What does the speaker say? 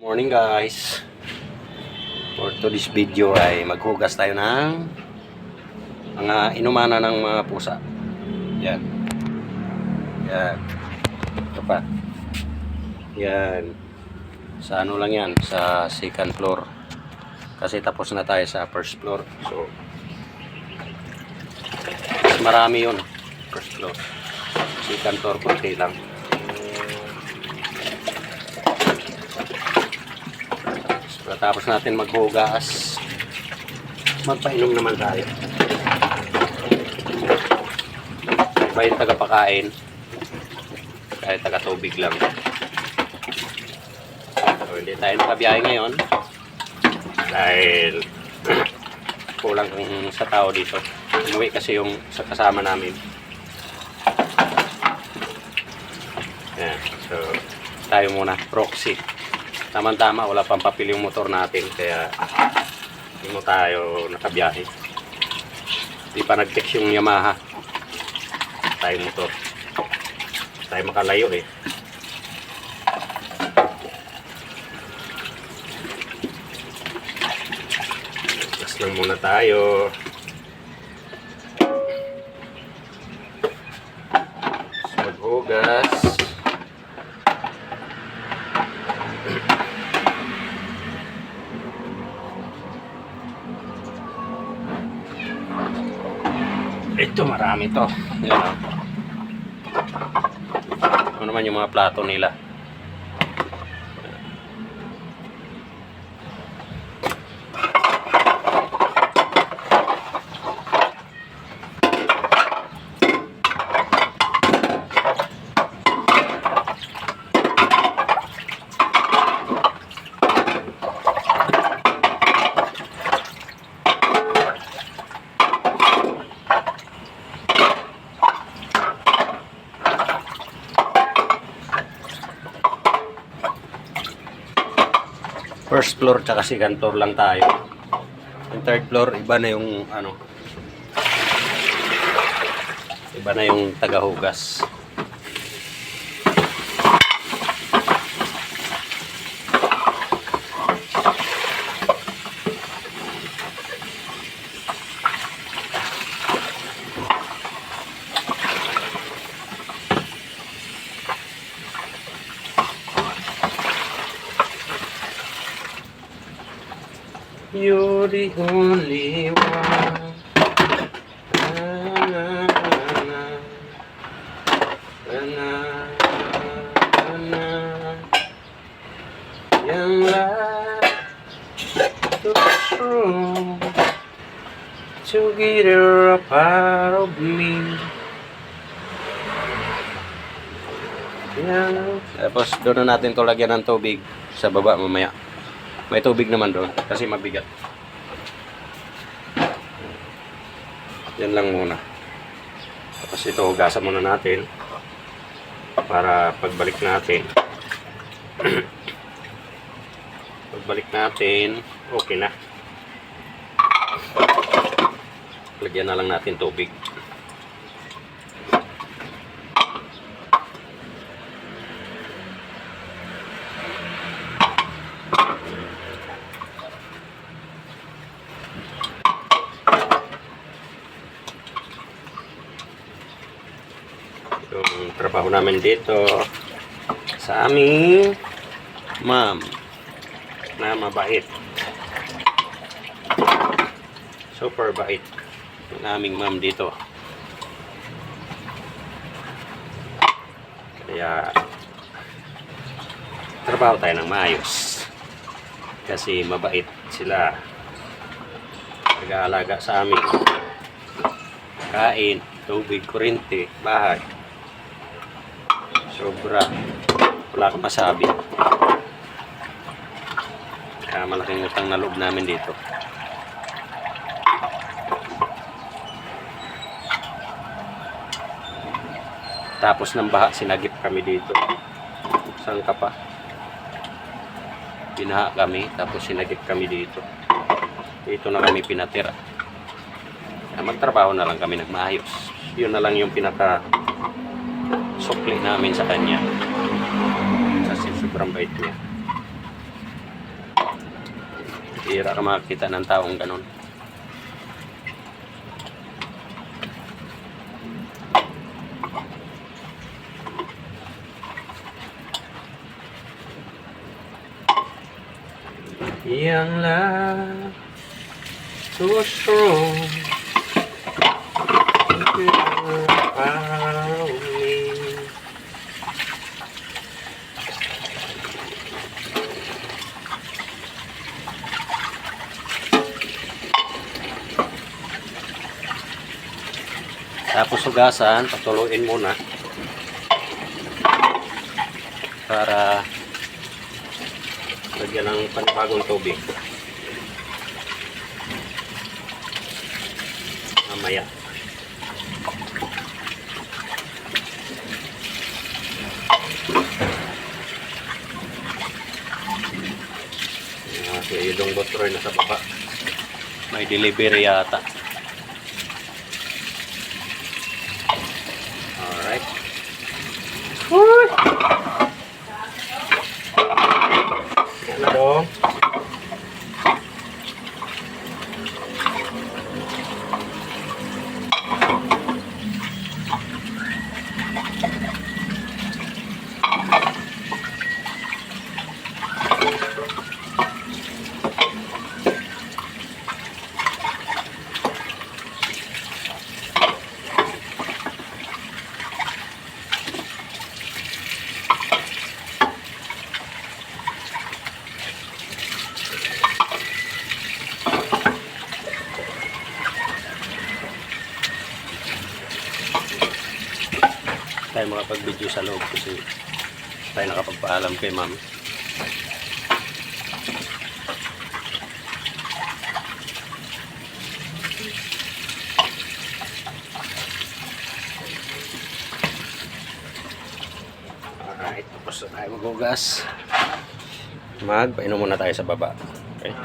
Morning guys. For today's video ay maghugas tayo ng mga inumana ng mga pusa. Yan. Yan. Ito pa. Yan. Sa ano lang yan? Sa second floor. Kasi tapos na tayo sa first floor. So, marami yun. First floor. Second floor, kunti lang. Pagkatapos natin maghugas, magpainom naman tayo. Iba yung tagapakain, kahit taga-tubig lang. So, hindi tayo nakabiyahe ngayon dahil kulang sa tao dito. Umuwi kasi yung sa kasama namin. Yan. So, tayo muna. Proxy. Tama-tama, wala pang papel yung motor natin. Kaya, hindi mo tayo nakabiyahe. Hindi pa nag-text yung Yamaha. Tayo motor. Tayo makalayo eh. Gas lang muna tayo. Maghugas. Ito marami to. Ano naman yung mga plato nila. First floor tsaka second floor lang tayo. Yung third floor, iba na yung ano. Iba na yung tagahugas. You're the only one. Na, na, na, na. Na, na, na, strong to get her a part of me. Yan. Tapos doon na natin to lagyan ng tubig sa baba mamaya. May tubig naman doon kasi mabigat. Yan lang muna. Tapos ito, hugasan muna natin para pagbalik natin. pagbalik natin, okay na. Lagyan na lang natin tubig. Yung trabaho namin dito sa aming ma'am na mabait. Super bait yung aming ma'am dito. Kaya trabaho tayo ng maayos. Kasi mabait sila. Nag-aalaga sa amin kain, tubig, kuryente, bahay Sobra. Wala kang masabi. Kaya malaking utang na loob namin dito. Tapos ng baha, sinagip kami dito. Saan ka pa? Binaha kami, tapos sinagip kami dito. Dito na kami pinatira. Magtrabaho na lang kami nagmaayos. Yun na lang yung pinaka sukli namin sa kanya. Kasi sobrang bait niya. Bihira ka makakita ng taong ganun. Yang love so strong Found me. Tapos hugasan, patuluin muna para lagyan ng panibagong tubig. Mamaya. Ah, si Idong Botroy nasa baba. May delivery yata. Alright. Yan na dong. Tayo makapag-video sa loob kasi tayo nakapagpaalam kay ma'am. Alright, tapos na tayo maghugas. Magpainom muna tayo sa baba. Okay?